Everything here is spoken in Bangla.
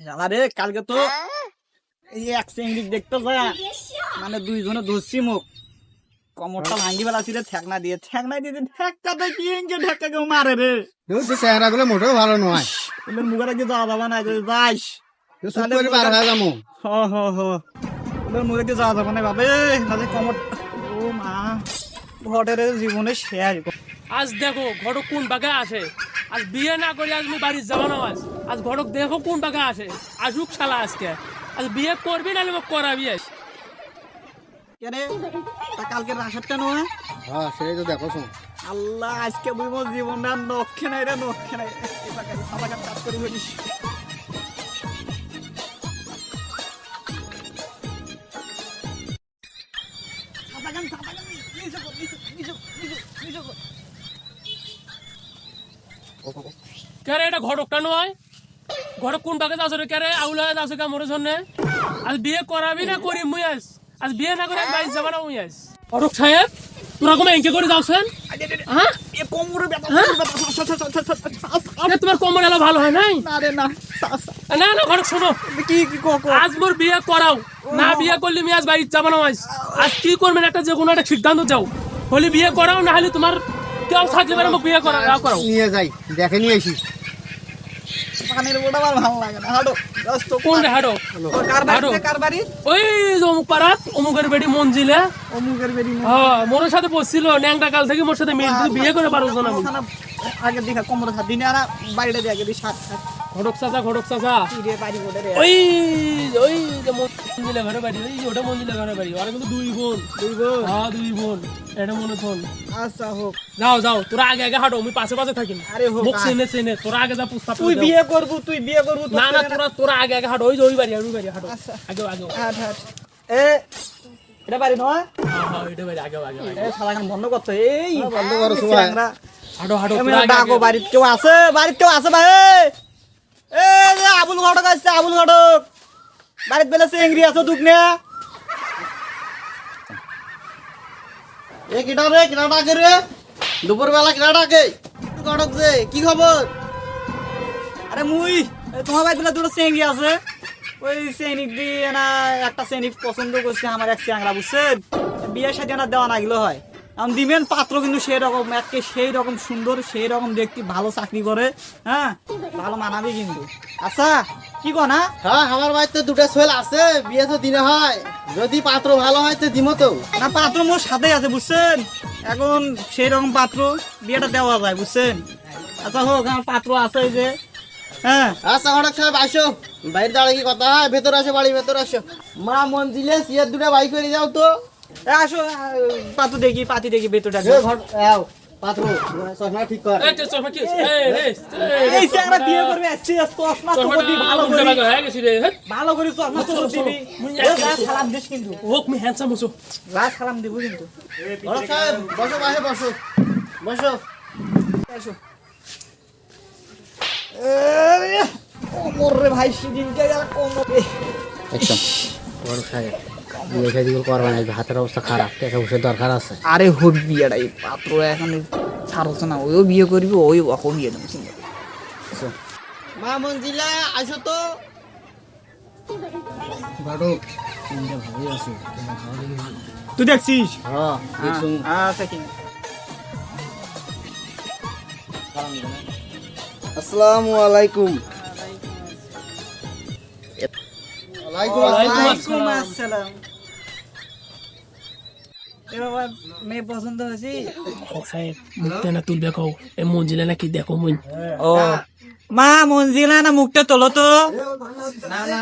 আরে কালকে তো এই এক চিংড়ি দেখতে যা মানে দুইজনে ধরছি মুখ। কমরটা ভাঙ্গি বেলা ছিল ঠেকনা দিয়ে। ঠেকনা দিয়ে ঠেকাতে কি ইঞ্জে ঠেকা কেউ মারে রে? চেহারা গুলো মোটেও ভালো নয়। ওদের মুখে রাখি যাওয়া যাবে না যদি যাইস। চুপ করে পার হয়ে যাব। হ হ হ। ওদের মুখে দিয়ে যাওয়া যাবে না বাবে তাহলে কমর ও মা ঘটের জীবনে শেষ। আজ দেখো ঘটক কোন বাগে আছে? আজ বিয়ে না করে আজ আমি বাড়ির যাব না আজ আজ ঘটক দেখো কোন টাকা আছে? আসুক শালা আজকে। আজ বিয়ে করবি না করাবি আস কেনে? তা কালকে রাশেদ কেন হ্যাঁ? হ্যাঁ সেই তো দেখো আল্লাহ আজকে বুঝব জীবন না নক্ষে নাই রে নক্ষে নাই। সবাই কাজ করে বলিস। কেন এটা ঘটকটা নয়? ঘর কোনটাকে যাচ্ছ রে কেরে আউলা যাচ্ছ কা মোর আজ বিয়ে করাবি না করি মুই আস আজ বিয়ে না করে বাইশ যাবা না মুই আস অরূপ সাহেব তোরা কমে এঁকে করে যাচ্ছেন হ্যাঁ হয় নাই? না না কি আজ না যাবা আজ যে কোনো সিদ্ধান্ত হলে দেখে নিয়ে পানির বোটা আমার ভালো লাগে না। হাঁটো জাস্ট কোন রে কার বাড়ি কার বাড়ি? ওই যে অমুক পাড়াত অমুকের বেটি মঞ্জিলে। অমুকের হ্যাঁ মোর সাথে বসছিল ন্যাংটা কাল থেকে মোর সাথে মিল বিয়ে করে পারো না আগের আগে দেখা কোমরে হাত দিনে আর বাইরে দিয়ে আগে দি সাত সাত। ঘটক চাচা ঘটক চাচা। ওই ওই যে মঞ্জিলে ঘরে বাড়ি ওই ওটা মঞ্জিলে ঘরে বাড়ি। ওরা কিন্তু দুই বোন। দুই বোন? হ্যাঁ দুই বোন। এটা মনে থন আচ্ছা হোক। যাও যাও। তোরা আগে আগে হাঁটো আমি পাশে পাশে থাকি। আরে হোক, মুখ চেনে চেনে। তোরা আগে যা প্রস্তাব তুই বিয়ে করবু তুই বিয়ে করবু না না তোরা তোরা আগে আগে হাঁটো। ওই যে ওই বাড়ি ওই বাড়ি হাঁটো। আচ্ছা। আগে আগে। হাট হাট। এ এটা বাড়ি নয়? হ্যাঁ এটা বাড়ি আগে আগে আগে। এ শালা গান বন্ধ করতে এই বন্ধ করো সবাই। হাঁটো হাঁটো তোরা আগে ডাকো বাড়িতে কেউ আছে? বাড়িতে কেউ আছে ভাই? আসছে আবুল ঘটক বাড়িতে বেলা আছে রে ডাকে রে? দুপুর বেলা কিটা ডাকে ঘটক যে কি খবর? আরে মুই তোমার বাড়িতে বেলা দুটো চেংড়ি আছে। ওই চেনিক দিয়ে না একটা চেনিক পছন্দ করছে আমার এক চ্যাংরা বুঝছেন? বিয়ের সাথে না দেওয়া না গেলো হয়। এখন দিবেন পাত্র কিন্তু সেই রকম একে সেই রকম সুন্দর সেই রকম দেখতে ভালো চাকরি করে হ্যাঁ? ভালো মানাবি কিন্তু। আচ্ছা কি কো না? হ্যাঁ আমার বাড়িতে দুটো ছেলে আছে বিয়ে তো দিনে হয়। যদি পাত্র ভালো হয় তো দিমো তো। না পাত্র মোর সাথে আছে বুঝছেন? এখন সেই রকম পাত্র বিয়েটা দেওয়া যায় বুঝছেন? আচ্ছা হোক আমার পাত্র আছে যে হ্যাঁ? আচ্ছা ঘটক সাহেব আসো বাইরে দাঁড়িয়ে কি কথা? হয় ভেতরে আসো বাড়ি ভেতর আসো। মা মন দিলে সিয়ার দুটো বাই করে যাও তো। আসো পাত্র দেখি পাতি দেখি বেতটা এ ঘট পাত্র চশমা ঠিক কর। এই চশমা কি এই, এই, এই, এই চ্যাংরা বিয়ে করবে আসছি চশমা চোখ চশমাটা ভালো করে লাগা হয়ে গেছে রে? ভালো করে চশমা চোখ দিবি। মুই এ, যা সালাম দিস কিন্তু। হোক মি হ্যান্ডসাম হসো যা সালাম দিব কিন্তু। ঘটক সাহেব বসো বাসে। বসো। বসো আসো কোমর রে ভাই সেদিনকে আর কোমর। একদম। ঘটক সাহেব। বিয়ে শাদি করবা না হাতের অবস্থা খারাপ টাকা পয়সার দরকার আছে। আরে হোক বিয়েটা পাত্র এখন ছাড়ছ না ওইও বিয়ে করবি ওই বিয়ে দেবো চিন্তা মা মঞ্জিলা আসো তো। ঘটক চিন্তা ভালোই আছে তুই দেখছিস? হ্যাঁ আচ্ছা কি আসসালামু আলাইকুম। ওয়ালাইকুম আসসালাম। মেয়ে পছন্দ হয়েছি? সাহেব মুখটা না তুলবে কও। এ মঞ্জিলে নাকি দেখো মুই ও। মা মঞ্জিলা না মুখটা তোলো তো। না না।